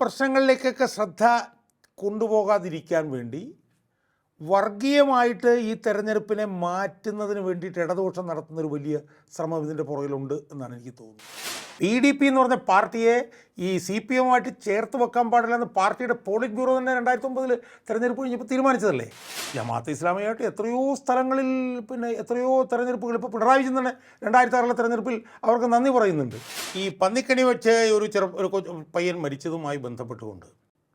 പ്രശ്നങ്ങളിലേക്കൊക്കെ ശ്രദ്ധ കൊണ്ടുപോകാതിരിക്കാൻ വേണ്ടി വർഗീയമായിട്ട് ഈ തെരഞ്ഞെടുപ്പിനെ മാറ്റുന്നതിന് വേണ്ടിയിട്ട് ഇടതുപക്ഷം നടത്തുന്ന ഒരു വലിയ ശ്രമം ഇതിന്റെ പുറകിലുണ്ട് എന്നാണ് എനിക്ക് തോന്നുന്നത്. പി ഡി പി എന്ന് പറഞ്ഞ പാർട്ടിയെ ഈ സി പി എമ്മുമായിട്ട് ചേർത്ത് വെക്കാൻ പാടില്ല എന്ന് പാർട്ടിയുടെ പോളിറ്റ് ബ്യൂറോ തന്നെ രണ്ടായിരത്തി ഒമ്പതിൽ തെരഞ്ഞെടുപ്പ് കഴിഞ്ഞപ്പോൾ തീരുമാനിച്ചതല്ലേ? ജമാഅത്ത് ഇസ്ലാമിയായിട്ട് എത്രയോ സ്ഥലങ്ങളിൽ പിന്നെ എത്രയോ തെരഞ്ഞെടുപ്പുകൾ ഇപ്പോൾ പിണറായി വിജയൻ തന്നെ രണ്ടായിരത്തി ആറിലെ തെരഞ്ഞെടുപ്പിൽ അവർക്ക് നന്ദി പറയുന്നുണ്ട്. ഈ പന്നിക്കണി വെച്ച് ഒരു ചെറു ഒരു പയ്യൻ മരിച്ചതുമായി ബന്ധപ്പെട്ടുകൊണ്ട്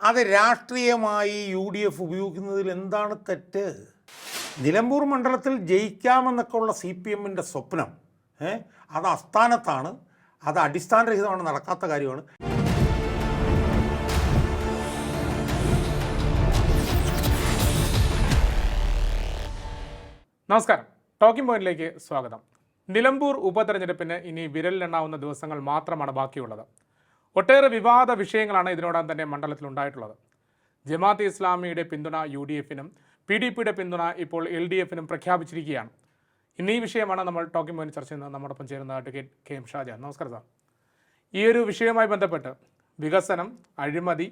അത് രാഷ്ട്രീയമായി യു ഡി എഫ് ഉപയോഗിക്കുന്നതിൽ എന്താണ് തെറ്റ്? നിലമ്പൂർ മണ്ഡലത്തിൽ ജയിക്കാമെന്നൊക്കെ ഉള്ള സി പി എമ്മിന്റെ സ്വപ്നം അത് അസ്ഥാനത്താണ് അത് അടിസ്ഥാനരഹിതമാണ് നടക്കാത്ത കാര്യമാണ്. നമസ്കാരം. ടോക്കിംഗ് പോയിന്റിലേക്ക് സ്വാഗതം. നിലമ്പൂർ ഉപതെരഞ്ഞെടുപ്പിന് ഇനി വിരലിലെണ്ണാവുന്ന ദിവസങ്ങൾ മാത്രമാണ് ബാക്കിയുള്ളത്. ഒട്ടേറെ വിവാദ വിഷയങ്ങളാണ് ഇതിനോടകം തന്നെ മണ്ഡലത്തിൽ ഉണ്ടായിട്ടുള്ളത്. ജമാഅത്ത് ഇസ്ലാമിയുടെ പിന്തുണ യു ഡി എഫിനും പി ഡി പിയുടെ പിന്തുണ ഇപ്പോൾ എൽ ഡി എഫിനും പ്രഖ്യാപിച്ചിരിക്കുകയാണ്. ഇന്ന് ഈ വിഷയമാണ് നമ്മൾ ടോക്കിംഗ് പോയിന്റ് ചർച്ച ചെയ്യുന്നത് നമ്മോടൊപ്പം ചേരുന്ന അഡ്വക്കേറ്റ് കെ എം ഷാജ. നമസ്കാരം സാർ. ഈ ഒരു വിഷയവുമായി ബന്ധപ്പെട്ട് വികസനം അഴിമതി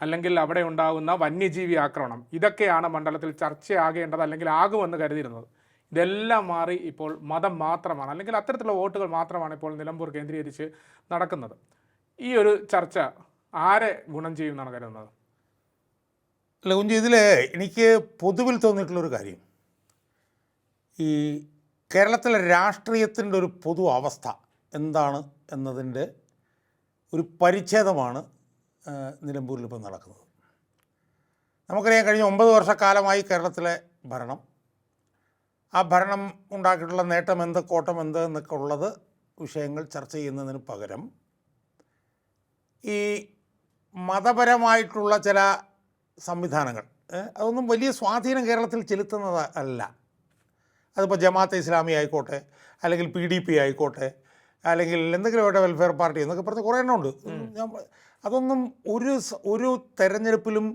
അല്ലെങ്കിൽ അവിടെ ഉണ്ടാകുന്ന വന്യജീവി ആക്രമണം ഇതൊക്കെയാണ് മണ്ഡലത്തിൽ ചർച്ചയാകേണ്ടത് അല്ലെങ്കിൽ ആകുമെന്ന് കരുതിയിരുന്നത്. ഇതെല്ലാം മാറി ഇപ്പോൾ മതം മാത്രമാണ് അല്ലെങ്കിൽ അത്തരത്തിലുള്ള വോട്ടുകൾ മാത്രമാണ് ഇപ്പോൾ നിലമ്പൂർ കേന്ദ്രീകരിച്ച് നടക്കുന്നത്. ഈ ഒരു ചർച്ച ആരെ ഗുണം ചെയ്യുമെന്നാണ് കരുതുന്നത് അല്ല കുഞ്ചു ഇതിൽ എനിക്ക് പൊതുവിൽ തോന്നിയിട്ടുള്ളൊരു കാര്യം. ഈ കേരളത്തിലെ രാഷ്ട്രീയത്തിന്റെ ഒരു പൊതു അവസ്ഥ എന്താണ് എന്നതിന്റെ ഒരു പരിച്ഛേദമാണ് നിലമ്പൂരിൽ ഇപ്പം നടക്കുന്നത്. നമുക്കറിയാം കഴിഞ്ഞ ഒമ്പത് വർഷക്കാലമായി കേരളത്തിലെ ഭരണം. ആ ഭരണം ഉണ്ടാക്കിയിട്ടുള്ള നേട്ടം എന്ത് കോട്ടം എന്ത് എന്നൊക്കെ ഉള്ളത് വിഷയങ്ങൾ ചർച്ച ചെയ്യുന്നതിന് പകരം ഈ മതപരമായിട്ടുള്ള ചില സംവിധാനങ്ങൾ. അതൊന്നും വലിയ സ്വാധീനം കേരളത്തിൽ ചെലുത്തുന്നത് അല്ല. അതിപ്പോൾ ജമാഅത്തെ ഇസ്ലാമി ആയിക്കോട്ടെ അല്ലെങ്കിൽ പി ഡി പി ആയിക്കോട്ടെ അല്ലെങ്കിൽ എന്തെങ്കിലും ആവട്ടെ വെൽഫെയർ പാർട്ടി എന്നൊക്കെ പറഞ്ഞ് കുറേ എണ്ണം ഉണ്ട്. ഞാൻ അതൊന്നും ഒരു ഒരു തെരഞ്ഞെടുപ്പിലും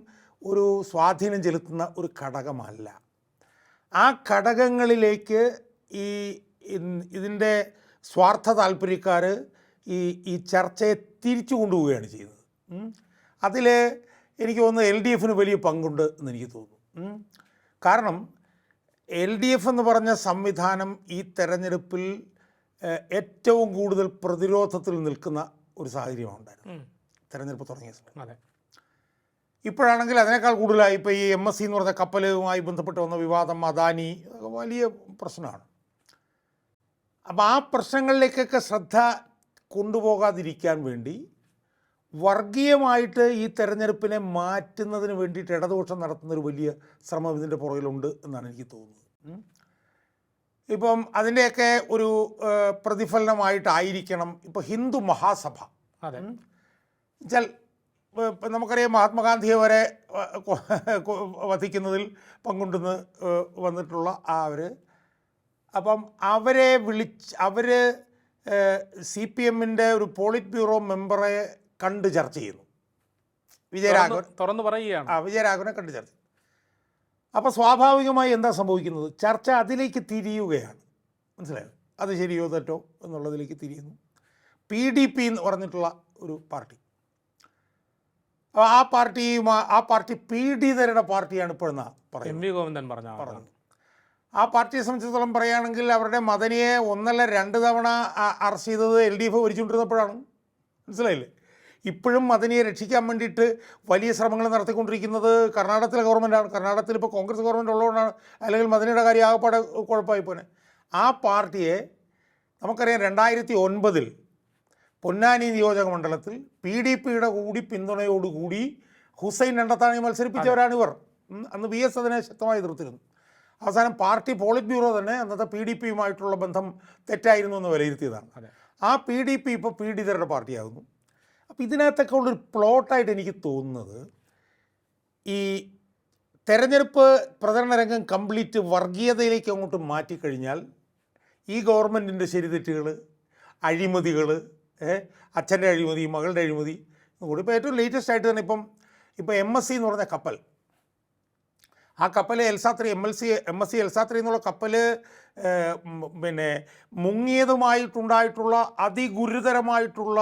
ഒരു സ്വാധീനം ചെലുത്തുന്ന ഒരു ഘടകമല്ല. ആ ഘടകങ്ങളിലേക്ക് ഈ ഇതിന്റെ സ്വാർത്ഥ താല്പര്യക്കാർ ഈ ഈ ചർച്ചയെ തിരിച്ചു കൊണ്ടുപോവുകയാണ് ചെയ്യുന്നത്. അതിൽ എനിക്ക് തോന്നുന്നു എൽ ഡി എഫിന് വലിയ പങ്കുണ്ട് എന്ന് എനിക്ക് തോന്നുന്നു. കാരണം എൽ ഡി എഫ് എന്ന് പറഞ്ഞ സംവിധാനം ഈ തെരഞ്ഞെടുപ്പിൽ ഏറ്റവും കൂടുതൽ പ്രതിരോധത്തിൽ നിൽക്കുന്ന ഒരു സാഹചര്യമാണ് ഉണ്ടായിരുന്നത്. തെരഞ്ഞെടുപ്പ് തുടങ്ങിയ സമയം. അതെ. ഇപ്പോഴാണെങ്കിൽ അതിനേക്കാൾ കൂടുതലായി ഇപ്പോൾ ഈ എം എസ് സി എന്ന് പറഞ്ഞ കപ്പലുമായി ബന്ധപ്പെട്ട് വന്ന വിവാദം അദാനി വലിയ പ്രശ്നമാണ്. അപ്പോൾ ആ പ്രശ്നങ്ങളിലേക്കൊക്കെ ശ്രദ്ധ കൊണ്ടുപോകാതിരിക്കാൻ വേണ്ടി വർഗീയമായിട്ട് ഈ തെരഞ്ഞെടുപ്പിനെ മാറ്റുന്നതിന് വേണ്ടിയിട്ട് ഇടതുപക്ഷം നടത്തുന്ന ഒരു വലിയ ശ്രമം ഇതിന്റെ പുറകിലുണ്ട് എന്നാണ് എനിക്ക് തോന്നുന്നത്. ഇപ്പം അതിന്റെയൊക്കെ ഒരു പ്രതിഫലനമായിട്ടായിരിക്കണം ഇപ്പോൾ ഹിന്ദു മഹാസഭ. അതെ. വെച്ചാൽ നമുക്കറിയാം മഹാത്മാഗാന്ധിയെ വരെ വധിക്കുന്നതിൽ പങ്കുണ്ടെന്ന് വന്നിട്ടുള്ള ആ അവർ അപ്പം അവരെ വിളിച്ച് അവർ സി പി എമ്മിന്റെ ഒരു പോളിറ്റ് ബ്യൂറോ മെമ്പറെ കണ്ട് ചർച്ച ചെയ്യുന്നു. വിജയരാഘവൻ. തുറന്ന് പറയുകയാണ്. ആ വിജയരാഘവനെ കണ്ട് ചർച്ച അപ്പോൾ സ്വാഭാവികമായി എന്താ സംഭവിക്കുന്നത്? ചർച്ച അതിലേക്ക് തിരിയുകയാണ്. മനസ്സിലായോ? അത് ശരിയോ തെറ്റോ എന്നുള്ളതിലേക്ക് തിരിയുന്നു. പി ഡി പി എന്ന് പറഞ്ഞിട്ടുള്ള ഒരു പാർട്ടി. അപ്പോൾ ആ പാർട്ടിയുമായി ആ പാർട്ടി പി ഡി ഇപ്പോഴെന്നാണ് പാർട്ടിയാണ് ഇപ്പോഴെന്നാ എം പറയുന്നത് വി ഗോവിന്ദൻ പറഞ്ഞ. പറഞ്ഞത്. ആ പാർട്ടിയെ സംബന്ധിച്ചിടത്തോളം പറയുകയാണെങ്കിൽ അവരുടെ മദനിയെ ഒന്നല്ല രണ്ട് തവണ അറസ്റ്റ് ചെയ്തത് എൽ ഡി എഫ് ഭരിച്ചുകൊണ്ടിരുന്നപ്പോഴാണ്. മനസ്സിലായില്ലേ? ഇപ്പോഴും മദനിയെ രക്ഷിക്കാൻ വേണ്ടിയിട്ട് വലിയ ശ്രമങ്ങൾ നടത്തിക്കൊണ്ടിരിക്കുന്നത് കർണാടകത്തിലെ ഗവൺമെന്റാണ് കർണാടകത്തിൽ ഇപ്പോൾ കോൺഗ്രസ് ഗവൺമെന്റ് ഉള്ളതുകൊണ്ടാണ് അല്ലെങ്കിൽ മദനിയുടെ കാര്യം ആകെപ്പാടെ കുഴപ്പമായി പോനെ ആ പാർട്ടിയെ നമുക്കറിയാം രണ്ടായിരത്തി ഒൻപതിൽ പൊന്നാനി നിയോജക മണ്ഡലത്തിൽ പി ഡി പിയുടെ കൂടി പിന്തുണയോടുകൂടി ഹുസൈൻ രണ്ടത്താണി മത്സരിപ്പിച്ചവരാണിവർ അന്ന് വി എസ് അതിനെ ശക്തമായി എതിർത്തിരുന്നു. അവസാനം പാർട്ടി പോളിറ്റ് ബ്യൂറോ തന്നെ അന്നത്തെ പി ഡി പിയുമായിട്ടുള്ള ബന്ധം തെറ്റായിരുന്നു എന്ന് വിലയിരുത്തിയതാണ്. ആ പി ഡി പി ഇപ്പോൾ പി ഡി തരുടെ പാർട്ടിയാകുന്നു. അപ്പോൾ ഇതിനകത്തൊക്കെ ഉള്ളൊരു പ്ലോട്ടായിട്ട് എനിക്ക് തോന്നുന്നത് ഈ തെരഞ്ഞെടുപ്പ് പ്രചരണ രംഗം കംപ്ലീറ്റ് വർഗീയതയിലേക്ക് അങ്ങോട്ട് മാറ്റിക്കഴിഞ്ഞാൽ ഈ ഗവൺമെന്റിന്റെ ശരിതെറ്റുകൾ അഴിമതികൾ അച്ഛന്റെ അഴിമതി മകളുടെ അഴിമതി കൂടി ഇപ്പോൾ ഏറ്റവും ലേറ്റസ്റ്റ് ആയിട്ട് തന്നെ ഇപ്പം ഇപ്പോൾ എം എസ് സി എന്ന് പറഞ്ഞ കപ്പൽ. ആ കപ്പൽ Elsa three M L C M S C Elsa three എന്നുള്ള കപ്പൽ പിന്നെ മുങ്ങിയതുമായിട്ടുണ്ടായിട്ടുള്ള അതിഗുരുതരമായിട്ടുള്ള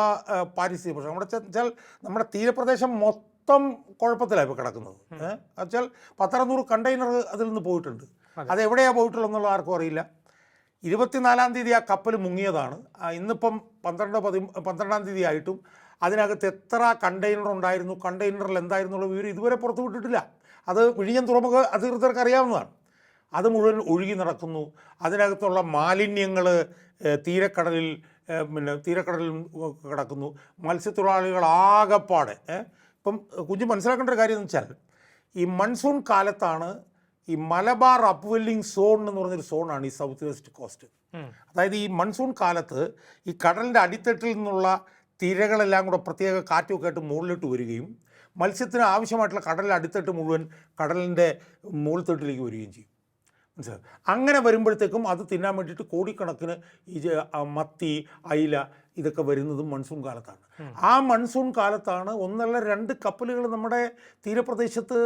പാരിസ്ഥിതിക പ്രശ്നം. നമ്മുടെ വെച്ചാൽ നമ്മുടെ തീരപ്രദേശം മൊത്തം കുഴപ്പത്തിലാണ് ഇപ്പോൾ കിടക്കുന്നത്. വെച്ചാൽ പത്തറുന്നൂറ് കണ്ടെയ്നർ അതിൽ നിന്ന് പോയിട്ടുണ്ട്. അത്. എവിടെയാണ് പോയിട്ടുള്ളത് എന്നുള്ള ആർക്കും അറിയില്ല. ഇരുപത്തിനാലാം തീയതി ആ കപ്പൽ മുങ്ങിയതാണ്. ഇന്നിപ്പം പന്ത്രണ്ട് പതി പന്ത്രണ്ടാം തീയതി ആയിട്ടും അതിനകത്ത് എത്ര കണ്ടെയ്നർ ഉണ്ടായിരുന്നു കണ്ടെയ്നറിൽ എന്തായിരുന്നുള്ള വിവരം ഇതുവരെ പുറത്തു വിട്ടിട്ടില്ല. അത് വിഴിഞ്ഞം തുറമുഖ അധികൃതർക്ക് അറിയാവുന്നതാണ്. അത് മുഴുവൻ ഒഴുകി നടക്കുന്നു. അതിനകത്തുള്ള മാലിന്യങ്ങൾ തീരക്കടലിൽ പിന്നെ തീരക്കടലിൽ കിടക്കുന്നു. മത്സ്യത്തൊഴിലാളികൾ ആകെപ്പാടെ ഇപ്പം കുഞ്ഞ് മനസ്സിലാക്കേണ്ട ഒരു കാര്യം എന്ന് വെച്ചാൽ ഈ മൺസൂൺ കാലത്താണ് ഈ മലബാർ അപ്വെല്ലിംഗ് സോൺ എന്ന് പറഞ്ഞൊരു സോണാണ് ഈ സൗത്ത് വെസ്റ്റ് കോസ്റ്റ്. അതായത് ഈ മൺസൂൺ കാലത്ത് ഈ കടലിന്റെ അടിത്തട്ടിൽ നിന്നുള്ള തിരകളെല്ലാം കൂടെ പ്രത്യേക കാറ്റുമൊക്കെ ആയിട്ട് മുകളിലോട്ട് വരികയും മത്സ്യത്തിന് ആവശ്യമായിട്ടുള്ള കടലിൽ അടിത്തട്ട് മുഴുവൻ കടലിന്റെ മുകൾത്തട്ടിലേക്ക് വരികയും ചെയ്യും. മനസ്സിലായി? അങ്ങനെ വരുമ്പോഴത്തേക്കും അത് തിന്നാൻ വേണ്ടിയിട്ട് കോടിക്കണക്കിന് ഈ മത്തി അയില ഇതൊക്കെ വരുന്നതും മൺസൂൺ കാലത്താണ്. ആ മൺസൂൺ കാലത്താണ് ഒന്നല്ല രണ്ട് കപ്പലുകൾ നമ്മുടെ തീരപ്രദേശത്ത്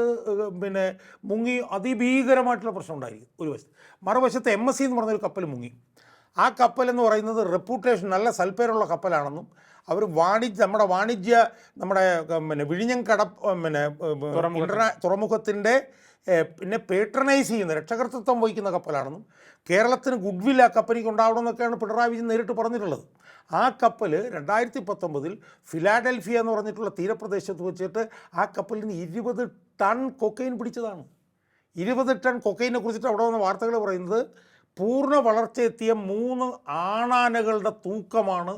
പിന്നെ മുങ്ങി അതിഭീകരമായിട്ടുള്ള പ്രശ്നം ഉണ്ടായിരിക്കും ഒരു വശത്ത്. മറുവശത്ത് എം എസ് സി എന്ന് പറഞ്ഞൊരു കപ്പൽ മുങ്ങി. ആ കപ്പലെന്ന് പറയുന്നത് റെപ്യൂട്ടേഷൻ നല്ല സൽപ്പേരുള്ള കപ്പലാണെന്നും അവർ വാണിജ്യ നമ്മുടെ വാണിജ്യ നമ്മുടെ പിന്നെ വിഴിഞ്ഞം കട പിന്നെ തുറമുഖത്തിന്റെ പിന്നെ പേട്രണൈസ് ചെയ്യുന്ന രക്ഷകർത്തൃത്വം വഹിക്കുന്ന കപ്പലാണെന്നും കേരളത്തിന് ഗുഡ് വിൽ ആ ഉണ്ടാവണം ഉണ്ടാവണമെന്നൊക്കെയാണ് പിണറായി വിജയൻ നേരിട്ട് പറഞ്ഞിട്ടുള്ളത്. ആ കപ്പൽ രണ്ടായിരത്തി പത്തൊമ്പതിൽ ഫിലാഡൽഫിയ എന്ന് പറഞ്ഞിട്ടുള്ള തീരപ്രദേശത്ത് വെച്ചിട്ട് ആ കപ്പലിൽ നിന്ന് ഇരുപത് ടൺ കൊക്കൈൻ പിടിച്ചതാണ്. ഇരുപത് ടൺ കൊക്കൈനെ കുറിച്ചിട്ട് അവിടെ വന്ന വാർത്തകൾ പറയുന്നത് പൂർണ വളർച്ചയെത്തിയ മൂന്ന് ആണാനകളുടെ തൂക്കമാണ്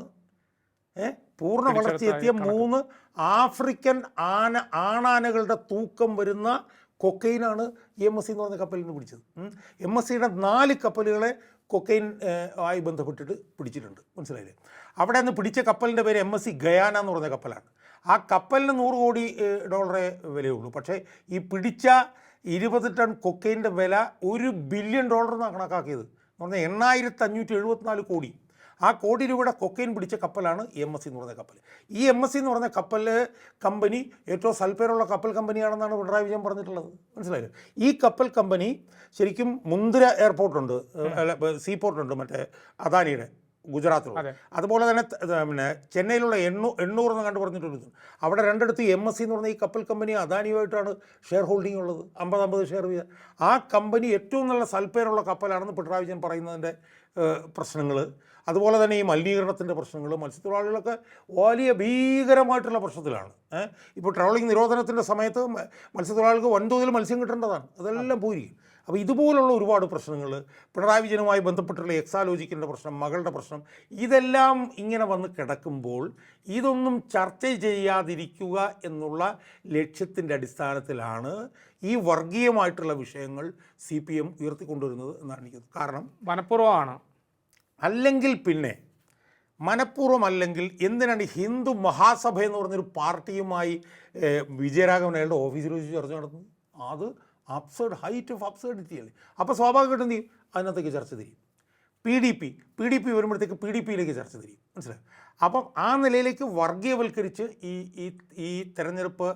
പൂർണ വളർച്ചയെത്തിയ മൂന്ന് ആഫ്രിക്കൻ ആന ആണാനകളുടെ തൂക്കം വരുന്ന കൊക്കൈനാണ് എം എസ് സി എന്ന് പറഞ്ഞ കപ്പലിൽ നിന്ന് പിടിച്ചത്. എം എസ് സിയുടെ നാല് കപ്പലുകളെ കൊക്കൈൻ ആയി ബന്ധപ്പെട്ടിട്ട് പിടിച്ചിട്ടുണ്ട്. മനസ്സിലായില്ലേ? അവിടെ നിന്ന് പിടിച്ച കപ്പലിന്റെ പേര് എം എസ് സി ഗയാന എന്ന് പറഞ്ഞ കപ്പലാണ്. ആ കപ്പലിന് നൂറ് കോടി ഡോളറേ വിലയുള്ളൂ. പക്ഷേ ഈ പിടിച്ച ഇരുപത് ടൺ കൊക്കൈന്റെ വില ഒരു ബില്യൺ ഡോളർ എന്നാണ് കണക്കാക്കിയത്. എന്ന് പറഞ്ഞാൽ എണ്ണായിരത്തി അഞ്ഞൂറ്റി എഴുപത്തിനാല് കോടി. ആ കോടി രൂപയുടെ കൊക്കൈൻ പിടിച്ച കപ്പലാണ് എം എസ് സി എന്ന് പറഞ്ഞ കപ്പൽ ഈ എം എസ് സി എന്ന് പറഞ്ഞ കപ്പൽ കമ്പനി ഏറ്റവും സൽപ്പേരുള്ള കപ്പൽ കമ്പനിയാണെന്നാണ് പിണറായി വിജയൻ പറഞ്ഞിട്ടുള്ളത്. മനസ്സിലായില്ലേ? ഈ കപ്പൽ കമ്പനി ശരിക്കും മുന്തിര എയർപോർട്ടുണ്ട് സീ പോർട്ടുണ്ട് മറ്റേ അദാനിയുടെ ഗുജറാത്തിലുള്ള. അതെ. അതുപോലെ തന്നെ പിന്നെ ചെന്നൈയിലുള്ള എണ്ണൂ എണ്ണൂറ് എന്ന് കണ്ടു പറഞ്ഞിട്ടുണ്ട്. അവിടെ രണ്ടിടത്ത് എം എസ് സി എന്ന് പറഞ്ഞ ഈ കപ്പൽ കമ്പനി അദാനിയുമായിട്ടാണ് ഷെയർ ഹോൾഡിംഗ് ഉള്ളത്. അമ്പത് അമ്പത് ഷെയർ വീതം. ആ കമ്പനി ഏറ്റവും നല്ല സൽപ്പേരുള്ള കപ്പലാണെന്ന് പിണറായി വിജയൻ പറയുന്നതിന്റെ പ്രശ്നങ്ങൾ അതുപോലെ തന്നെ ഈ മലിനീകരണത്തിന്റെ പ്രശ്നങ്ങൾ മത്സ്യത്തൊഴിലാളികളൊക്കെ വലിയ ഭീകരമായിട്ടുള്ള പ്രശ്നത്തിലാണ്. ഇപ്പോൾ ട്രോളിംഗ് നിരോധനത്തിന്റെ സമയത്ത് മത്സ്യത്തൊഴിലാളികൾക്ക് വൻതോതിൽ മത്സ്യം കിട്ടേണ്ടതാണ്. അതെല്ലാം പോയിരിക്കും. അപ്പോൾ ഇതുപോലുള്ള ഒരുപാട് പ്രശ്നങ്ങൾ പിണറായി വിജയനുമായി ബന്ധപ്പെട്ടുള്ള എക്സാലോജിക്കിന്റെ പ്രശ്നം മകളുടെ പ്രശ്നം ഇതെല്ലാം ഇങ്ങനെ വന്ന് കിടക്കുമ്പോൾ ഇതൊന്നും ചർച്ച ചെയ്യാതിരിക്കുക എന്നുള്ള ലക്ഷ്യത്തിന്റെ അടിസ്ഥാനത്തിലാണ് ഈ വർഗീയമായിട്ടുള്ള വിഷയങ്ങൾ സി പി എം ഉയർത്തിക്കൊണ്ടുവരുന്നത് എന്നാണ് എനിക്ക് കാരണം മനഃപൂർവമാണ്. അല്ലെങ്കിൽ പിന്നെ മനഃപൂർവം അല്ലെങ്കിൽ എന്തിനാണ് ഹിന്ദു മഹാസഭ എന്ന് പറഞ്ഞൊരു പാർട്ടിയുമായി വിജയരാഘവൻ അയാളുടെ ഓഫീസിൽ വെച്ച് ചർച്ച നടത്തുന്നത്? അത് അപ്സേഡ് ഹൈറ്റ് ഓഫ് അപ്സേഡിറ്റി അല്ലേ അപ്പോൾ സ്വാഭാവികമായിട്ടും എന്ത് ചെയ്യും? അതിനകത്തേക്ക് ചർച്ച തിരിയും. P D P P D P വരുമ്പോഴത്തേക്ക് പി ഡി പിയിലേക്ക് ചർച്ച തിരിയും. മനസ്സിലായി? അപ്പം ആ നിലയിലേക്ക് വർഗീയവൽക്കരിച്ച് ഈ ഈ ഈ തെരഞ്ഞെടുപ്പ്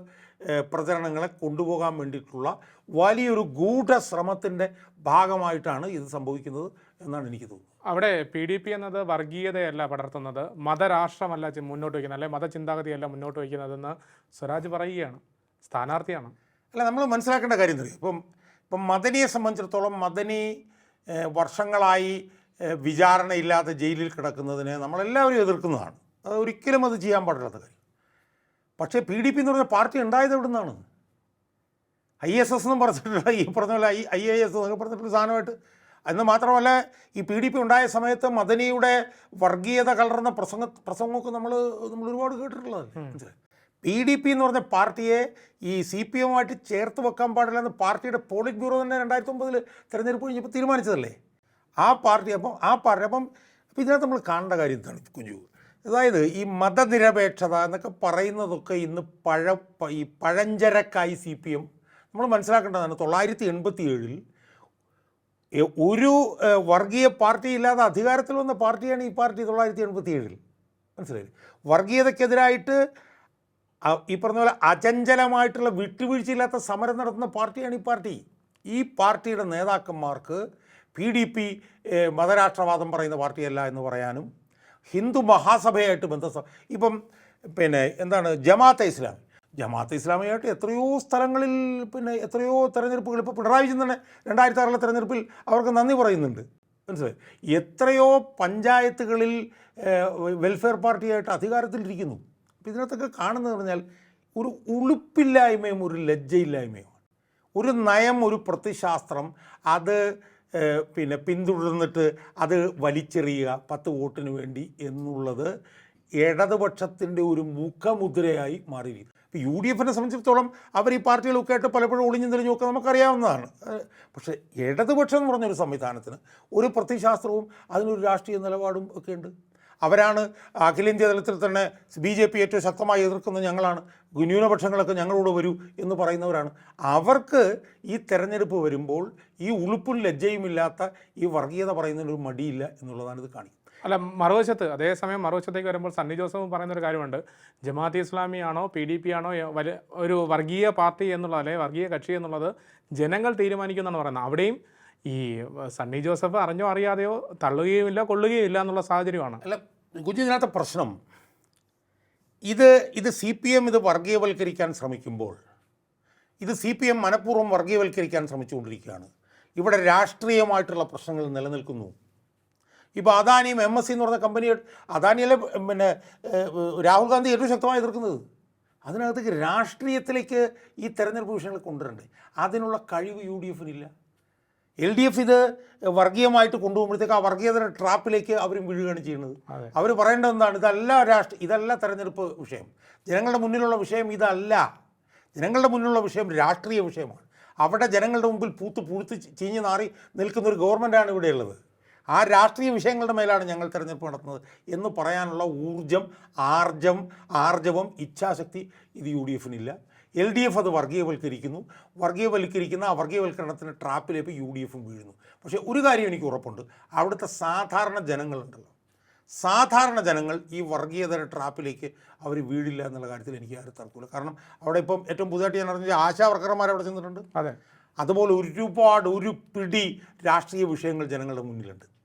പ്രചരണങ്ങളെ കൊണ്ടുപോകാൻ വേണ്ടിയിട്ടുള്ള വലിയൊരു ഗൂഢശ്രമത്തിന്റെ ഭാഗമായിട്ടാണ് ഇത് സംഭവിക്കുന്നത് എന്നാണ് എനിക്ക് തോന്നുന്നത്. അവിടെ പി ഡി പി എന്നത് വർഗീയതയല്ല പടർത്തുന്നത് മതരാഷ്ട്രമല്ല മുന്നോട്ട് വയ്ക്കുന്നത് അല്ലെ മതചിന്താഗതിയല്ല മുന്നോട്ട് വയ്ക്കുന്നതെന്ന് സ്വരാജ് പറയുകയാണ് സ്ഥാനാർത്ഥിയാണ്. അല്ല നമ്മൾ മനസ്സിലാക്കേണ്ട കാര്യം എന്താ? ഇപ്പം ഇപ്പം മദനിയെ സംബന്ധിച്ചിടത്തോളം മദനി വർഷങ്ങളായി വിചാരണയില്ലാത്ത വിചാരണയില്ലാതെ ജയിലിൽ കിടക്കുന്നതിനെ നമ്മളെല്ലാവരും എതിർക്കുന്നതാണ്. അത് ഒരിക്കലും അത് ചെയ്യാൻ പാടില്ലാത്ത കാര്യം. പക്ഷേ പി ഡി പി എന്ന് പറഞ്ഞ പാർട്ടി ഉണ്ടായത് എവിടെ നിന്നാണ് ഐ എസ് എസ് എന്നും പറഞ്ഞിട്ടുള്ള ഈ പറഞ്ഞ പോലെ ഐ ഐ എ എസ് എന്നൊക്കെ പറഞ്ഞിട്ടുള്ള സാധനമായിട്ട് എന്ന് മാത്രമല്ല ഈ പി ഡി പി ഉണ്ടായ സമയത്ത് മദനിയുടെ വർഗീയത കലർന്ന പ്രസംഗ പ്രസംഗമൊക്കെ നമ്മൾ നമ്മൾ ഒരുപാട് കേട്ടിട്ടുള്ളതാണ് പി ഡി പി എന്ന് പറഞ്ഞ പാർട്ടിയെ ഈ സി പി എമ്മുമായിട്ട് ചേർത്ത് വെക്കാൻ പാടില്ല എന്ന് പാർട്ടിയുടെ പോളിറ്റ് ബ്യൂറോ തന്നെ രണ്ടായിരത്തി ഒമ്പതിൽ തിരഞ്ഞെടുപ്പ് കഴിഞ്ഞപ്പോൾ തീരുമാനിച്ചതല്ലേ? ആ പാർട്ടി അപ്പം ആ പാർട്ടി അപ്പം അപ്പം ഇതിനകത്ത് നമ്മൾ കാണേണ്ട കാര്യം എന്താണ് കുഞ്ഞു. അതായത് ഈ മതനിരപേക്ഷത എന്നൊക്കെ പറയുന്നതൊക്കെ ഇന്ന് പഴ ഈ പഴഞ്ചരക്കായി സി പി എം നമ്മൾ മനസ്സിലാക്കേണ്ടതാണ് തൊള്ളായിരത്തി എൺപത്തി ഏഴിൽ ഒരു വർഗീയ പാർട്ടി ഇല്ലാതെ അധികാരത്തിൽ വന്ന പാർട്ടിയാണ് ഈ പാർട്ടി തൊള്ളായിരത്തി എൺപത്തി ഏഴിൽ മനസ്സിലായി വർഗീയതയ്ക്കെതിരായിട്ട് ഈ പറഞ്ഞ പോലെ അചഞ്ചലമായിട്ടുള്ള വിട്ടുവീഴ്ചയില്ലാത്ത സമരം നടത്തുന്ന പാർട്ടിയാണ് ഈ പാർട്ടി. ഈ പാർട്ടിയുടെ നേതാക്കന്മാർക്ക് പി ഡി പി മതരാഷ്ട്രവാദം പറയുന്ന പാർട്ടിയല്ല എന്ന് പറയാനും ഹിന്ദു മഹാസഭയായിട്ട് ബന്ധ ഇപ്പം പിന്നെ എന്താണ് ജമാഅത്തെ ഇസ്ലാമി ജമാഅത്തെ ഇസ്ലാമിയായിട്ട് എത്രയോ സ്ഥലങ്ങളിൽ പിന്നെ എത്രയോ തെരഞ്ഞെടുപ്പുകൾ ഇപ്പോൾ പിണറായി വിജയൻ തന്നെ രണ്ടായിരത്തി ആറിലെ തെരഞ്ഞെടുപ്പിൽ അവർക്ക് നന്ദി പറയുന്നുണ്ട്. മനസ്സിലായി? എത്രയോ പഞ്ചായത്തുകളിൽ വെൽഫെയർ പാർട്ടിയായിട്ട് അധികാരത്തിലിരിക്കുന്നു. അപ്പോൾ ഇതിനകത്തൊക്കെ കാണുന്നത് പറഞ്ഞാൽ ഒരു ഉളുപ്പില്ലായ്മയും ഒരു ലജ്ജയില്ലായ്മയുമാണ്. ഒരു നയം ഒരു പ്രതിശാസ്ത്രം അത് പിന്നെ പിന്തുടർന്നിട്ട് അത് വലിച്ചെറിയുക പത്ത് വോട്ടിന് വേണ്ടി എന്നുള്ളത് ഇടതുപക്ഷത്തിന്റെ ഒരു മുഖമുദ്രയായി മാറിയിരിക്കുന്നു ഇപ്പോൾ യു ഡി എഫിനെ സംബന്ധിച്ചിടത്തോളം അവർ ഈ പാർട്ടികളൊക്കെ ആയിട്ട് പലപ്പോഴും ഒളിഞ്ഞു തെളിഞ്ഞൊക്കെ നമുക്കറിയാവുന്നതാണ്. പക്ഷേ ഇടതുപക്ഷം എന്ന് പറഞ്ഞൊരു സംവിധാനത്തിന് ഒരു പ്രതിശാസ്ത്രവും അതിനൊരു രാഷ്ട്രീയ നിലപാടും ഒക്കെ ഉണ്ട്. അവരാണ് അഖിലേന്ത്യാ തലത്തിൽ തന്നെ ബി ജെ പി ഏറ്റവും ശക്തമായി എതിർക്കുന്നത് ഞങ്ങളാണ്. ന്യൂനപക്ഷങ്ങളൊക്കെ ഞങ്ങളോട് വരൂ എന്ന് പറയുന്നവരാണ്. അവർക്ക് ഈ തെരഞ്ഞെടുപ്പ് വരുമ്പോൾ ഈ ഉളുപ്പും ലജ്ജയും ഇല്ലാത്ത ഈ വർഗീയത പറയുന്നതിനൊരു മടിയില്ല എന്നുള്ളതാണ് ഇത് കാണിക്കുന്നത്. അല്ല മറുവശത്ത് അതേസമയം മറുവശത്തേക്ക് വരുമ്പോൾ സണ്ണി ജോസഫ് പറയുന്ന ഒരു കാര്യമുണ്ട്. ജമാഅത്ത് ഇസ്ലാമി ആണോ പി ഡി പി ആണോ ഒരു വർഗീയ പാർട്ടി എന്നുള്ളത് അല്ലെങ്കിൽ വർഗീയ കക്ഷി എന്നുള്ളത് ജനങ്ങൾ തീരുമാനിക്കുമെന്നാണ് പറയുന്നത്. അവിടെയും ഈ സണ്ണി ജോസഫ് അറിഞ്ഞോ അറിയാതെയോ തള്ളുകയുമില്ല കൊള്ളുകയും ഇല്ല എന്നുള്ള സാഹചര്യമാണ്. അല്ല കുഞ്ഞു ഇതിനകത്ത് പ്രശ്നം. ഇത് ഇത് സി പി എം ഇത് വർഗീയവൽക്കരിക്കാൻ ശ്രമിക്കുമ്പോൾ ഇത് സി പി എം മനഃപൂർവം വർഗീയവൽക്കരിക്കാൻ ശ്രമിച്ചുകൊണ്ടിരിക്കുകയാണ്. ഇവിടെ രാഷ്ട്രീയമായിട്ടുള്ള പ്രശ്നങ്ങൾ നിലനിൽക്കുന്നു. ഇപ്പോൾ അദാനിയും എം എസ് സി എന്ന് പറഞ്ഞ കമ്പനി അദാനിയല്ലേ പിന്നെ രാഹുൽ ഗാന്ധി ഏറ്റവും ശക്തമായി എതിർക്കുന്നത്? അതിനകത്തേക്ക് രാഷ്ട്രീയത്തിലേക്ക് ഈ തെരഞ്ഞെടുപ്പ് വിഷയങ്ങൾ കൊണ്ടുവരണ്ടേ? അതിനുള്ള കഴിവ് യു ഡി എഫിനില്ല എൽ ഡി എഫ് ഇത് വർഗീയമായിട്ട് കൊണ്ടുപോകുമ്പോഴത്തേക്ക് ആ വർഗീയതയുടെ ട്രാപ്പിലേക്ക് അവരും വീഴുകയാണ് ചെയ്യുന്നത്. അവർ പറയേണ്ടത് എന്താണ്? ഇതല്ല രാഷ്ട്രീയ ഇതല്ല തെരഞ്ഞെടുപ്പ് വിഷയം. ജനങ്ങളുടെ മുന്നിലുള്ള വിഷയം ഇതല്ല. ജനങ്ങളുടെ മുന്നിലുള്ള വിഷയം രാഷ്ട്രീയ വിഷയമാണ്. അവിടെ ജനങ്ങളുടെ മുമ്പിൽ പൂത്ത് പുഴുത്ത് ചീഞ്ഞ് നാറി നിൽക്കുന്ന ഒരു ഗവൺമെന്റാണ് ഇവിടെയുള്ളത് ആ രാഷ്ട്രീയ വിഷയങ്ങളുടെ മേലാണ് ഞങ്ങൾ തിരഞ്ഞെടുപ്പ് നടത്തുന്നത് എന്ന് പറയാനുള്ള ഊർജം ആർജം ആർജവം ഇച്ഛാശക്തി ഇത് യു ഡി എഫിനില്ല. എൽ ഡി എഫ് അത് വർഗീയവൽക്കരിക്കുന്നു. വർഗീയവൽക്കരിക്കുന്ന ആ വർഗീയവൽക്കരണത്തിന്റെ ട്രാപ്പിലേക്ക് യു ഡി എഫും വീഴുന്നു. പക്ഷേ ഒരു കാര്യം എനിക്ക് ഉറപ്പുണ്ട്. അവിടുത്തെ സാധാരണ ജനങ്ങളുണ്ടല്ലോ. സാധാരണ ജനങ്ങൾ ഈ വർഗീയതര ട്രാപ്പിലേക്ക് അവർ വീഴില്ല എന്നുള്ള കാര്യത്തിൽ എനിക്ക് ആരും തർക്കമില്ല കാരണം അവിടെ ഇപ്പം ഏറ്റവും പുതുതായിട്ട് ഞാൻ അറിഞ്ഞ ആശാ വർക്കർമാർ അവിടെ ചെന്നിട്ടുണ്ട്. അതെ. അതുപോലെ ഒരുപാട് ഒരു പിടി രാഷ്ട്രീയ വിഷയങ്ങൾ ജനങ്ങളുടെ മുന്നിലുണ്ട്?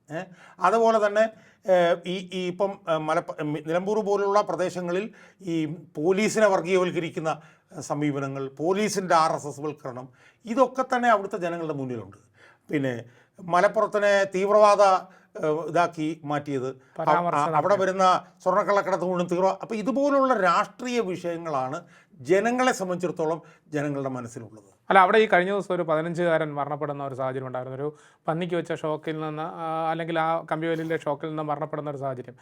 അതുപോലെ തന്നെ ഈ ഈ ഇപ്പം മലപ്പ നിലമ്പൂർ പോലുള്ള പ്രദേശങ്ങളിൽ ഈ പോലീസിനെ വർഗീയവൽക്കരിക്കുന്ന സമീപനങ്ങൾ പോലീസിന്റെ ആർ എസ് എസ് വൽക്കരണം ഇതൊക്കെ തന്നെ അവിടുത്തെ ജനങ്ങളുടെ മുന്നിലുണ്ട്. പിന്നെ മലപ്പുറത്തിനെ തീവ്രവാദ ഇതാക്കി മാറ്റിയത് അവിടെ വരുന്ന സ്വർണക്കള്ളക്കടത്ത് മുഴുവൻ തീവ്ര അപ്പോൾ ഇതുപോലുള്ള രാഷ്ട്രീയ വിഷയങ്ങളാണ് ജനങ്ങളെ സംബന്ധിച്ചിടത്തോളം ജനങ്ങളുടെ മനസ്സിലുള്ളത്. അല്ല അവിടെ ഈ കഴിഞ്ഞ ദിവസം ഒരു പതിനഞ്ചുകാരൻ മരണപ്പെടുന്ന ഒരു സാഹചര്യം ഉണ്ടായിരുന്നു. ഒരു പന്നിക്ക് വെച്ച ഷോക്കിൽ നിന്ന് അല്ലെങ്കിൽ ആ കമ്പിവേലിന്റെ ഷോക്കിൽ നിന്ന് മരണപ്പെടുന്ന ഒരു സാഹചര്യം.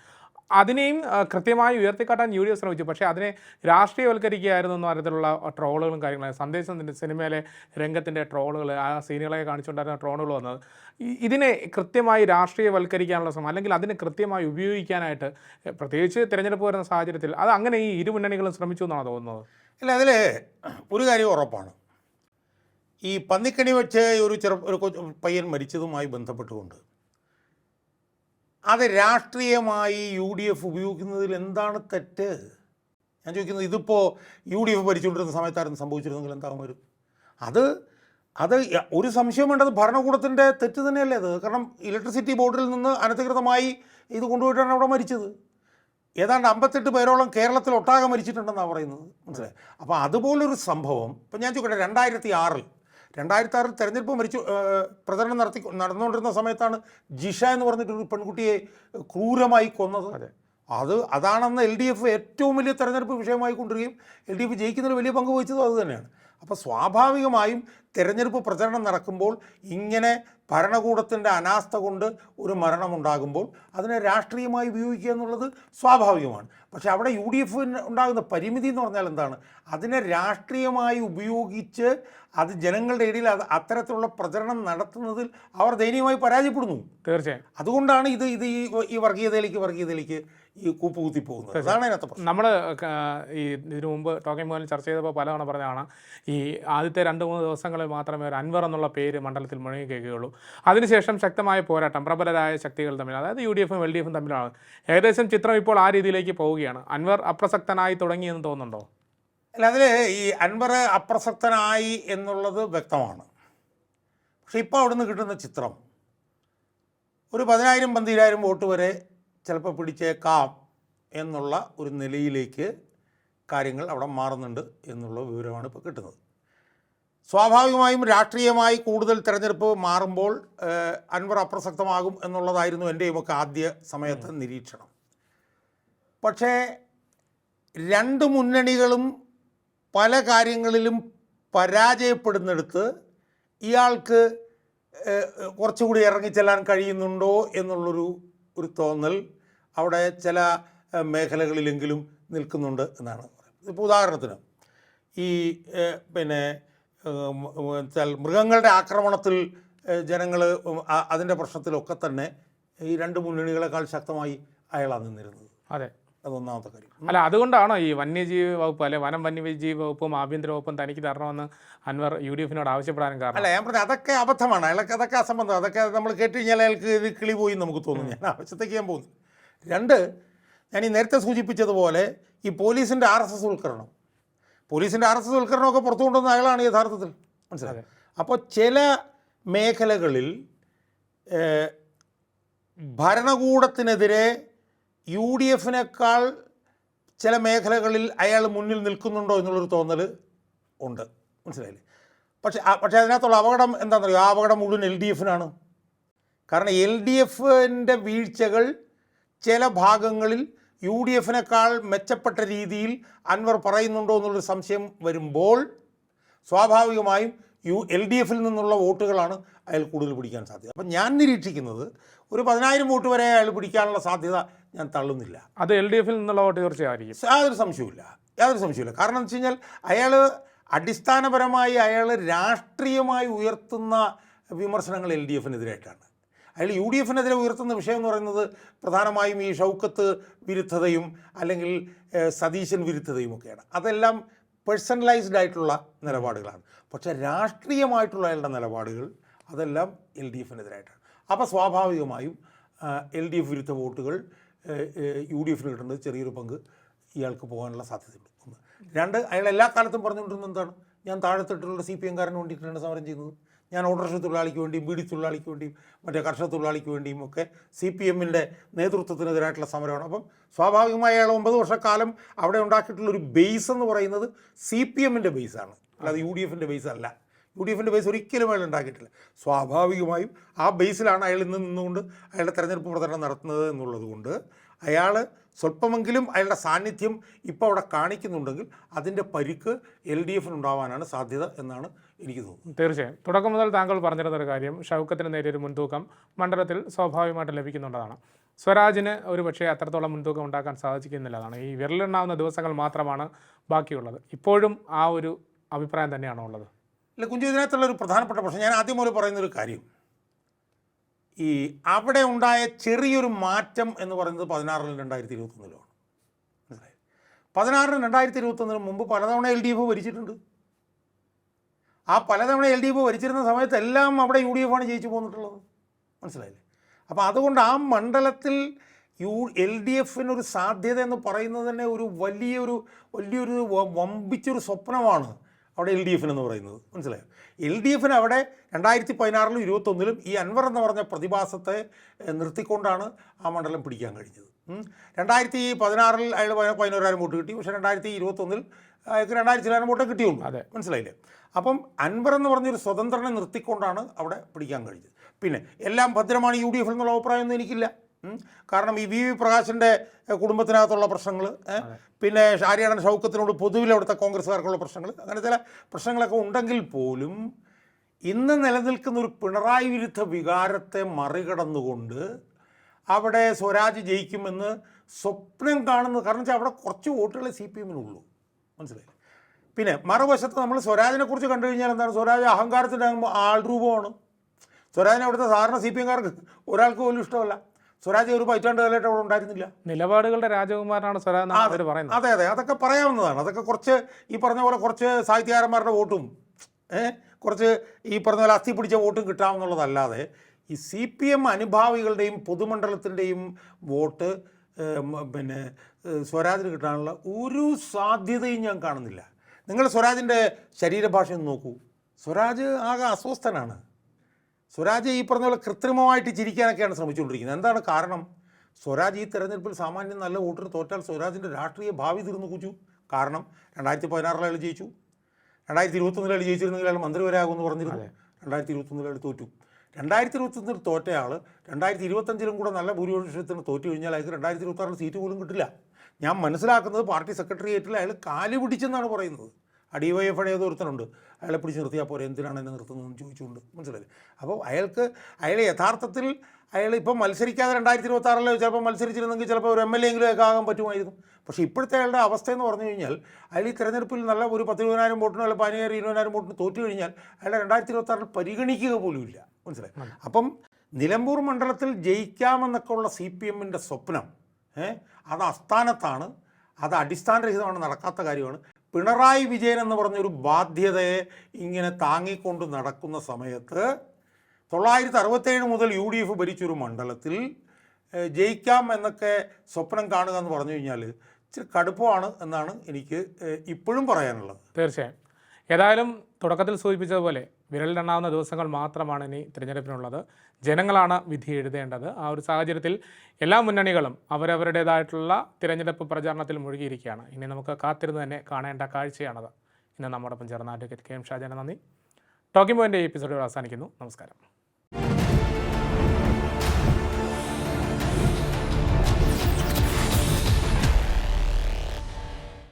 അതിനെയും കൃത്യമായി ഉയർത്തിക്കാട്ടാൻ യു ഡി എഫ് ശ്രമിച്ചു. പക്ഷേ അതിനെ രാഷ്ട്രീയവൽക്കരിക്കുകയായിരുന്നു എന്ന തരത്തിലുള്ള ട്രോളുകളും കാര്യങ്ങളും. സന്ദേശം സിനിമയിലെ രംഗത്തിന്റെ ട്രോളുകൾ ആ സീനുകളെ കാണിച്ചുകൊണ്ടായിരുന്ന ട്രോളുകൾ വന്നത്. ഇതിനെ കൃത്യമായി രാഷ്ട്രീയവൽക്കരിക്കാനുള്ള ശ്രമം അല്ലെങ്കിൽ അതിനെ കൃത്യമായി ഉപയോഗിക്കാനായിട്ട് പ്രത്യേകിച്ച് തിരഞ്ഞെടുപ്പ് വരുന്ന സാഹചര്യത്തിൽ അത് അങ്ങനെ ഈ ഇരുമുന്നണികളും ശ്രമിച്ചു എന്നാണ് തോന്നുന്നത്? അല്ല അതിൽ ഒരു കാര്യം ഉറപ്പാണ്. ഈ പന്നിക്കണി വെച്ച് ഒരു ചെറു ഒരു പയ്യൻ മരിച്ചതുമായി ബന്ധപ്പെട്ടുകൊണ്ട്. അത് രാഷ്ട്രീയമായി യു ഡി എഫ് ഉപയോഗിക്കുന്നതിൽ എന്താണ് തെറ്റ്? ഞാൻ ചോദിക്കുന്നത് ഇതിപ്പോൾ യു ഡി എഫ് ഭരിച്ചുകൊണ്ടിരുന്ന സമയത്തായിരുന്നു സംഭവിച്ചിരുന്നെങ്കിൽ എന്താകുമായിരുന്നു അത് അത് ഒരു സംശയം വേണ്ടത് ഭരണകൂടത്തിന്റെ തെറ്റ് തന്നെയല്ലേ അത്? കാരണം ഇലക്ട്രിസിറ്റി ബോർഡിൽ നിന്ന് അനധികൃതമായി ഇത് കൊണ്ടുപോയിട്ടാണ് അവിടെ മരിച്ചത്. ഏതാണ്ട് അമ്പത്തെട്ട് പേരോളം കേരളത്തിൽ ഒട്ടാകെ മരിച്ചിട്ടുണ്ടെന്നാണ് പറയുന്നത്. മനസ്സിലായി? അപ്പോൾ അതുപോലൊരു സംഭവം ഇപ്പം ഞാൻ ചോദിക്കട്ടെ രണ്ടായിരത്തി ആറിൽ രണ്ടായിരത്തി ആറിൽ തെരഞ്ഞെടുപ്പ് മരിച്ചു പ്രചരണം നടത്തി നടന്നുകൊണ്ടിരുന്ന സമയത്താണ് ജിഷ എന്ന് പറഞ്ഞിട്ടൊരു പെൺകുട്ടിയെ ക്രൂരമായി കൊന്നത്. അതെ. അത് അതാണെന്ന് എൽ ഡി എഫ് ഏറ്റവും വലിയ തെരഞ്ഞെടുപ്പ് വിഷയമായി കൊണ്ടുവരികയും എൽ ഡി എഫ് ജയിക്കുന്നതിൽ വലിയ പങ്ക് വഹിച്ചതും അത് തന്നെയാണ്. അപ്പോൾ സ്വാഭാവികമായും തെരഞ്ഞെടുപ്പ് പ്രചരണം നടക്കുമ്പോൾ ഇങ്ങനെ ഭരണകൂടത്തിന്റെ അനാസ്ഥ കൊണ്ട് ഒരു മരണമുണ്ടാകുമ്പോൾ അതിനെ രാഷ്ട്രീയമായി ഉപയോഗിക്കുക എന്നുള്ളത് സ്വാഭാവികമാണ്. പക്ഷേ അവിടെ യു ഡി എഫിന് ഉണ്ടാകുന്ന പരിമിതി എന്ന് പറഞ്ഞാൽ എന്താണ്? അതിനെ രാഷ്ട്രീയമായി ഉപയോഗിച്ച് അത് ജനങ്ങളുടെ ഇടയിൽ അത് അത്തരത്തിലുള്ള പ്രചരണം നടത്തുന്നതിൽ അവർ ദയനീയമായി പരാജയപ്പെടുന്നു. തീർച്ചയായും. അതുകൊണ്ടാണ് ഇത് ഇത് ഈ ഈ വർഗീയതയിലേക്ക് വർഗീയതയിലേക്ക് ഈ കൂപ്പുകുത്തി പോകുന്നത്. അതാണ് അതിനകത്ത് നമ്മൾ ഈ ഇതിനു മുമ്പ് ടോക്കിംഗ് മോഹൻ ചർച്ച ചെയ്തപ്പോൾ പലതവണ പറഞ്ഞതാണ് ഈ ആദ്യത്തെ രണ്ട് മൂന്ന് ദിവസങ്ങളിൽ മാത്രമേ ഒരു അൻവർ എന്നുള്ള പേര് മണ്ഡലത്തിൽ മുഴങ്ങി കേൾക്കുകയുള്ളൂ. അതിനുശേഷം ശക്തമായ പോരാട്ടം പ്രബലരായ ശക്തികൾ തമ്മിൽ അതായത് യു ഡി എഫും എൽ ഡി എഫും തമ്മിലാണ്. ഏകദേശം ചിത്രം ഇപ്പോൾ ആ രീതിയിലേക്ക് പോവുകയാണ് അൻവർ അപ്രസക്തനായി തുടങ്ങിയെന്ന് തോന്നുന്നുണ്ടോ? അല്ല അതിൽ ഈ അൻവർ അപ്രസക്തനായി എന്നുള്ളത് വ്യക്തമാണ്. പക്ഷെ ഇപ്പോൾ അവിടുന്ന് കിട്ടുന്ന ചിത്രം ഒരു പതിനായിരം പന്തിരായിരം വോട്ട് വരെ ചിലപ്പോൾ പിടിച്ചേക്കാം എന്നുള്ള ഒരു നിലയിലേക്ക് കാര്യങ്ങൾ അവിടെ മാറുന്നുണ്ട് എന്നുള്ള വിവരമാണ് ഇപ്പോൾ കിട്ടുന്നത്. സ്വാഭാവികമായും രാഷ്ട്രീയമായി കൂടുതൽ തിരഞ്ഞെടുപ്പ് മാറുമ്പോൾ അൻവർ അപ്രസക്തമാകും എന്നുള്ളതായിരുന്നു എന്റെയുമൊക്കെ ആദ്യ സമയത്ത് നിരീക്ഷണം. പക്ഷേ രണ്ട് മുന്നണികളും പല കാര്യങ്ങളിലും പരാജയപ്പെടുന്നിടത്ത് ഇയാൾക്ക് കുറച്ചുകൂടി ഇറങ്ങിച്ചെല്ലാൻ കഴിയുന്നുണ്ടോ എന്നുള്ളൊരു ഒരു തോന്നൽ അവിടെ ചില മേഖലകളിലെങ്കിലും നിൽക്കുന്നുണ്ട് എന്നാണ് ഇപ്പോൾ ഉദാഹരണത്തിന് ഈ പിന്നെ മൃഗങ്ങളുടെ ആക്രമണത്തിൽ ജനങ്ങൾ അതിന്റെ പ്രശ്നത്തിലൊക്കെ തന്നെ ഈ രണ്ട് മുന്നണികളെക്കാൾ ശക്തമായി അയാളാണ് നിന്നിരുന്നത്. അതെ. അതൊന്നാമത്തെ കാര്യം. അല്ല അതുകൊണ്ടാണോ ഈ വന്യജീവി വകുപ്പ് അല്ലെ വനം വന്യജീവി വകുപ്പും ആഭ്യന്തര വകുപ്പും തനിക്ക് തരണമെന്ന് അൻവർ യു ഡി എഫിനോട് ആവശ്യപ്പെടാനും കാരണം? അല്ല ഞാൻ പറഞ്ഞത് അതൊക്കെ അബദ്ധമാണ്. അയാൾക്ക് അതൊക്കെ അസംബന്ധം. അതൊക്കെ നമ്മൾ കേട്ട് കഴിഞ്ഞാൽ അയാൾക്ക് ഇത് കിളി പോയി എന്ന് നമുക്ക് തോന്നും. ഞാൻ ആവശ്യത്തേക്ക് ഞാൻ പോകുന്നു. രണ്ട് ഞാൻ ഈ നേരത്തെ സൂചിപ്പിച്ചതുപോലെ ഈ പോലീസിന്റെ ആർ എസ് എസ് ഉൾക്കരണം. പോലീസിന്റെ ആർ എസ് എസ് ഉൾക്കരണമൊക്കെ പുറത്തു കൊണ്ടുവന്ന അയാളാണ് യഥാർത്ഥത്തിൽ. മനസ്സിലായത് അപ്പോൾ ചില മേഖലകളിൽ ഭരണകൂടത്തിനെതിരെ യു ഡി എഫിനേക്കാൾ ചില മേഖലകളിൽ അയാൾ മുന്നിൽ നിൽക്കുന്നുണ്ടോ എന്നുള്ളൊരു തോന്നൽ ഉണ്ട്. മനസ്സിലായില്ലേ? പക്ഷേ പക്ഷേ അതിനകത്തുള്ള അപകടം എന്താണെന്നറിയോ? ആ അപകടം മുഴുവൻ എൽ ഡി എഫിനാണ്. കാരണം എൽ ഡി എഫിന്റെ വീഴ്ചകൾ ചില ഭാഗങ്ങളിൽ യു ഡി എഫിനേക്കാൾ മെച്ചപ്പെട്ട രീതിയിൽ അൻവർ പറയുന്നുണ്ടോ എന്നുള്ളൊരു സംശയം വരുമ്പോൾ സ്വാഭാവികമായും യു എൽ ഡി എഫിൽ നിന്നുള്ള വോട്ടുകളാണ് അയാൾ കൂടുതൽ പിടിക്കാൻ സാധ്യത. അപ്പം ഞാൻ നിരീക്ഷിക്കുന്നത് ഒരു പതിനായിരം വോട്ട് വരെ അയാൾ പിടിക്കാനുള്ള സാധ്യത ഞാൻ തള്ളുന്നില്ല. അത് എൽ ഡി എഫിൽ നിന്നുള്ള വോട്ട് തീർച്ചയായിരിക്കും. യാതൊരു സംശയവുമില്ല. യാതൊരു സംശയമില്ല കാരണം എന്ന് വെച്ച് കഴിഞ്ഞാൽ അയാൾ അടിസ്ഥാനപരമായി അയാൾ രാഷ്ട്രീയമായി ഉയർത്തുന്ന വിമർശനങ്ങൾ എൽ ഡി എഫിനെതിരായിട്ടാണ്. അയാൾ യു ഡി എഫിനെതിരെ ഉയർത്തുന്ന വിഷയം എന്ന് പറയുന്നത് പ്രധാനമായും ഈ ഷൗക്കത്ത് വിരുദ്ധതയും അല്ലെങ്കിൽ സതീശൻ വിരുദ്ധതയും ഒക്കെയാണ്. അതെല്ലാം പേഴ്സണലൈസ്ഡ് ആയിട്ടുള്ള നിലപാടുകളാണ്. പക്ഷേ രാഷ്ട്രീയമായിട്ടുള്ള അയാളുടെ നിലപാടുകൾ അതെല്ലാം എൽ ഡി എഫിനെതിരായിട്ടാണ്. അപ്പോൾ സ്വാഭാവികമായും എൽ ഡി എഫ് വിരുദ്ധ വോട്ടുകൾ യു ഡി എഫിന് കിട്ടുന്നത് ചെറിയൊരു പങ്ക് ഇയാൾക്ക് പോകാനുള്ള സാധ്യതയുണ്ട്. ഒന്ന്. രണ്ട് അയാൾ എല്ലാ കാലത്തും പറഞ്ഞുകൊണ്ടിരുന്നത് എന്താണ്? ഞാൻ താഴെത്തിട്ടുള്ള സി പി എംകാരന് വേണ്ടിയിട്ടാണ് സമരം ചെയ്യുന്നത്. ഞാൻ ഓട്ടോറിക്ഷ തൊഴിലാളിക്ക് വേണ്ടിയും ബീഡി തൊഴിലാളിക്ക് വേണ്ടിയും മറ്റേ കർഷക തൊഴിലാളിക്ക് വേണ്ടിയും ഒക്കെ സി പി എമ്മിന്റെ നേതൃത്വത്തിനെതിരായിട്ടുള്ള സമരമാണ്. അപ്പം സ്വാഭാവികമായി അയാൾ ഒമ്പത് വർഷക്കാലം അവിടെ ഉണ്ടാക്കിയിട്ടുള്ള ഒരു ബേസ് എന്ന് പറയുന്നത് സി പി എമ്മിന്റെ ബേസാണ് അല്ലാതെ യു ഡി എഫിന്റെ ബേസ് അല്ല. യു ഡി എഫിന്റെ ബേസ് ഒരിക്കലും അയാൾ ഉണ്ടാക്കിയിട്ടില്ല. സ്വാഭാവികമായും ആ ബേസിലാണ് അയാൾ ഇന്ന് നിന്നുകൊണ്ട് അയാളുടെ തെരഞ്ഞെടുപ്പ് പ്രചരണം നടത്തുന്നത് എന്നുള്ളതുകൊണ്ട് അയാൾ സ്വല്പമെങ്കിലും അയാളുടെ സാന്നിധ്യം ഇപ്പോൾ അവിടെ കാണിക്കുന്നുണ്ടെങ്കിൽ അതിന്റെ പരിക്ക് എൽ ഡി എഫിനുണ്ടാവാനാണ് സാധ്യത എന്നാണ് എനിക്ക് തോന്നുന്നത്. തീർച്ചയായും. തുടക്കം മുതൽ താങ്കൾ പറഞ്ഞിരുന്ന ഒരു കാര്യം ഷൗക്കത്തിന് ഒരു മുൻതൂക്കം മണ്ഡലത്തിൽ സ്വാഭാവികമായിട്ട് ലഭിക്കുന്നുണ്ടതാണ് സ്വരാജിന് ഒരു പക്ഷേ അത്രത്തോളം മുൻതൂക്കം ഉണ്ടാക്കാൻ സാധിക്കുന്നില്ലതാണ് ഈ വിരലെണ്ണാവുന്ന ദിവസങ്ങൾ മാത്രമാണ് ബാക്കിയുള്ളത്. ഇപ്പോഴും ആ ഒരു അഭിപ്രായം തന്നെയാണോ ഉള്ളത്? ഇല്ല കുഞ്ചു ഇതിനകത്തുള്ള ഒരു പ്രധാനപ്പെട്ട പ്രശ്നം ഞാൻ ആദ്യം മുതൽ പറയുന്നൊരു കാര്യം. ഈ അവിടെ ഉണ്ടായ ചെറിയൊരു മാറ്റം എന്ന് പറയുന്നത് പതിനാറിന് രണ്ടായിരത്തി ഇരുപത്തൊന്നിലാണ് മനസ്സിലായി? പതിനാറിനും രണ്ടായിരത്തി ഇരുപത്തൊന്നിന് മുമ്പ് പലതവണ എൽ ഡി എഫ് ഭരിച്ചിട്ടുണ്ട്. ആ പലതവണ എൽ ഡി എഫ് ഭരിച്ചിരുന്ന സമയത്ത് എല്ലാം അവിടെ യു ഡി എഫ് ആണ് ജയിച്ചു പോന്നിട്ടുള്ളത്. മനസ്സിലായില്ലേ? അപ്പോൾ അതുകൊണ്ട് ആ മണ്ഡലത്തിൽ യു എൽ ഡി എഫിനൊരു സാധ്യത എന്ന് പറയുന്നത് തന്നെ ഒരു വലിയൊരു വലിയൊരു വമ്പിച്ചൊരു സ്വപ്നമാണ് അവിടെ എൽ ഡി എഫിന് എന്ന് പറയുന്നത്. മനസ്സിലായോ? എൽ ഡി എഫിന് അവിടെ രണ്ടായിരത്തി പതിനാറിലും ഇരുപത്തൊന്നിലും ഈ അൻവർ എന്ന് പറഞ്ഞ പ്രതിഭാസത്തെ നിർത്തിക്കൊണ്ടാണ് ആ മണ്ഡലം പിടിക്കാൻ കഴിഞ്ഞത്. രണ്ടായിരത്തി പതിനാറിൽ അയാൾ പതിന- പതിനോരായിരം വോട്ട് കിട്ടി. പക്ഷേ രണ്ടായിരത്തി ഇരുപത്തൊന്നിൽ അയാൾക്ക് രണ്ടായിരത്തി ചില്ലായിരം വോട്ടേ കിട്ടിയുള്ളൂ. അതെ. മനസ്സിലായില്ലേ? അപ്പം അൻവർ എന്ന് പറഞ്ഞൊരു സ്വതന്ത്രനെ നിർത്തിക്കൊണ്ടാണ് അവിടെ പിടിക്കാൻ കഴിഞ്ഞത്. പിന്നെ എല്ലാം ഭദ്രമാണ് യു ഡി എഫിൽ എന്നുള്ള അഭിപ്രായമൊന്നും എനിക്കില്ല. കാരണം ഈ വി വി പ്രകാശിന്റെ കുടുംബത്തിനകത്തുള്ള പ്രശ്നങ്ങൾ പിന്നെ ഷാരിയാടൻ ഷൗക്കത്തിനോട് പൊതുവിൽ അവിടുത്തെ കോൺഗ്രസ്സുകാർക്കുള്ള പ്രശ്നങ്ങൾ അങ്ങനെ ചില പ്രശ്നങ്ങളൊക്കെ ഉണ്ടെങ്കിൽ പോലും ഇന്ന് നിലനിൽക്കുന്ന ഒരു പിണറായി വിരുദ്ധ വികാരത്തെ മറികടന്നുകൊണ്ട് അവിടെ സ്വരാജ് ജയിക്കുമെന്ന് സ്വപ്നം കാണുന്നത് കാരണം വെച്ചാൽ അവിടെ കുറച്ച് വോട്ടുകളെ സി പി എമ്മിനുള്ളൂ. മനസ്സിലായി? പിന്നെ മറുവശത്ത് നമ്മൾ സ്വരാജിനെ കുറിച്ച് കണ്ടു കഴിഞ്ഞാൽ എന്താണ്? സ്വരാജ് അഹങ്കാരത്തിന്റെ ആൾരൂപമാണ്. സ്വരാജിനെ അവിടുത്തെ സാധാരണ സി പി എംകാർക്ക് ഒരാൾക്ക് പോലും ഇഷ്ടമല്ല. സ്വരാജ് ഒരു പതിറ്റാണ്ട് കാലമായിട്ട് അവിടെ ഉണ്ടായിരുന്നില്ല. നിലപാടുകളുടെ രാജകുമാരനാണ് സ്വരാജ് പറയുന്നത്. അതെ അതെ. അതൊക്കെ പറയാവുന്നതാണ്. അതൊക്കെ കുറച്ച് ഈ പറഞ്ഞ പോലെ കുറച്ച് സാഹിത്യകാരന്മാരുടെ വോട്ടും കുറച്ച് ഈ പറഞ്ഞ പോലെ അസ്ഥി പിടിച്ച വോട്ടും കിട്ടാമെന്നുള്ളതല്ലാതെ ഈ സി പി എം അനുഭാവികളുടെയും പൊതുമണ്ഡലത്തിന്റെയും വോട്ട് പിന്നെ സ്വരാജിന് കിട്ടാനുള്ള ഒരു സാധ്യതയും ഞാൻ കാണുന്നില്ല. നിങ്ങൾ സ്വരാജിന്റെ ശരീരഭാഷ നോക്കൂ. സ്വരാജ് ആകെ അസ്വസ്ഥനാണ്. സ്വരാജ് ഈ പറഞ്ഞ പോലെ കൃത്രിമമായിട്ട് ചിരിക്കാനൊക്കെയാണ് ശ്രമിച്ചുകൊണ്ടിരിക്കുന്നത്. എന്താണ് കാരണം? സ്വരാജ് ഈ തെരഞ്ഞെടുപ്പിൽ സാമാന്യം നല്ല വോട്ടിന് തോറ്റാൽ സ്വരാജിന്റെ രാഷ്ട്രീയ ഭാവി തീർന്നു കുച്ചു. കാരണം രണ്ടായിരത്തി പതിനാറിൽ അയാൾ ജയിച്ചു. രണ്ടായിരത്തി ഇരുപത്തൊന്നിൽ അയാൾ ജയിച്ചിരുന്നെങ്കിൽ അയാൾ മന്ത്രി വരെ ആകുമെന്ന് പറഞ്ഞിരുന്നു. രണ്ടായിരത്തി ഇരുപത്തൊന്നിൽ അയാൾ തോറ്റു. രണ്ടായിരത്തി ഇരുപത്തൊന്നിൽ തോറ്റയാൾ രണ്ടായിരത്തി ഇരുപത്തഞ്ചിലും കൂടെ നല്ല ഭൂരിപക്ഷത്തിന് തോറ്റു കഴിഞ്ഞാൽ അയാൾക്ക് രണ്ടായിരത്തി ഇരുപത്താറിൽ സീറ്റ് പോലും കിട്ടില്ല. ഞാൻ മനസ്സിലാക്കുന്നത് പാർട്ടി സെക്രട്ടേറിയറ്റിൽ അയാൾ കാൽ പിടിച്ചെന്നാണ് പറയുന്നത്. ആ ഡി വൈ എഫ് ഏതോ ഒരുത്തനുണ്ട് അയാളെ പിടിച്ച് നിർത്തിയാൽ പോരെ എന്തിനാണ് എന്നെ നിർത്തുന്നതെന്ന് ചോദിച്ചുകൊണ്ട് മനസ്സിലായി അപ്പോൾ അയാൾക്ക് അയാൾ യഥാർത്ഥത്തിൽ അയാൾ ഇപ്പം മത്സരിക്കാതെ രണ്ടായിരത്തി ഇരുപത്തി ആറിൽ ചിലപ്പോൾ മത്സരിച്ചിരുന്നെങ്കിൽ ചിലപ്പോൾ ഒരു എം എൽ എ എങ്കിലും ഒക്കെ ആകാൻ പറ്റുമായിരുന്നു. പക്ഷേ ഇപ്പോഴത്തെ അയാളുടെ അവസ്ഥ എന്ന് പറഞ്ഞു കഴിഞ്ഞാൽ അയാൾ ഈ തെരഞ്ഞെടുപ്പിൽ നല്ല ഒരു പത്ത് ഇരുപതിനായിരം വോട്ടിനോ അല്ലെങ്കിൽ പതിനായിരം ഇരുപതിനായിരം വോട്ടിന് തോറ്റു കഴിഞ്ഞാൽ അയാളെ രണ്ടായിരത്തി ഇരുപത്തി ആറിൽ പരിഗണിക്കുക പോലും ഇല്ല. മനസ്സിലായി? അപ്പം നിലമ്പൂർ മണ്ഡലത്തിൽ ജയിക്കാമെന്നൊക്കെ ഉള്ള സി പി എമ്മിന്റെ സ്വപ്നം അത് അസ്ഥാനത്താണ് അത് അടിസ്ഥാനരഹിതമാണ് നടക്കാത്ത കാര്യമാണ്. പിണറായി വിജയൻ എന്ന് പറഞ്ഞൊരു ബാധ്യതയെ ഇങ്ങനെ താങ്ങിക്കൊണ്ട് നടക്കുന്ന സമയത്ത് തൊള്ളായിരത്തി അറുപത്തേഴ് മുതൽ യു ഡി എഫ് ഭരിച്ചൊരു മണ്ഡലത്തിൽ ജയിക്കാം എന്നൊക്കെ സ്വപ്നം കാണുക എന്ന് പറഞ്ഞു കഴിഞ്ഞാൽ ഇച്ചിരി കടുപ്പമാണ് എന്നാണ് എനിക്ക് ഇപ്പോഴും പറയാനുള്ളത്. തീർച്ചയായും. ഏതായാലും തുടക്കത്തിൽ സൂചിപ്പിച്ചതുപോലെ വിരലിലെണ്ണാവുന്ന ദിവസങ്ങൾ മാത്രമാണ് ഇനി തിരഞ്ഞെടുപ്പിനുള്ളത്. ജനങ്ങളാണ് വിധി എഴുതേണ്ടത്. ആ ഒരു സാഹചര്യത്തിൽ എല്ലാ മുന്നണികളും അവരവരുടേതായിട്ടുള്ള തിരഞ്ഞെടുപ്പ് പ്രചാരണത്തിൽ മുഴുകിയിരിക്കുകയാണ്. ഇനി നമുക്ക് കാത്തിരുന്ന് തന്നെ കാണേണ്ട കാഴ്ചയാണത്. ഇന്ന് നമ്മോടൊപ്പം ചേർന്ന അഡ്വക്കേറ്റ് കെ എം ഷാജന നന്ദി. ടോക്കിംഗ് പോയിന്റ് എപ്പിസോഡ് അവസാനിക്കുന്നു. നമസ്കാരം.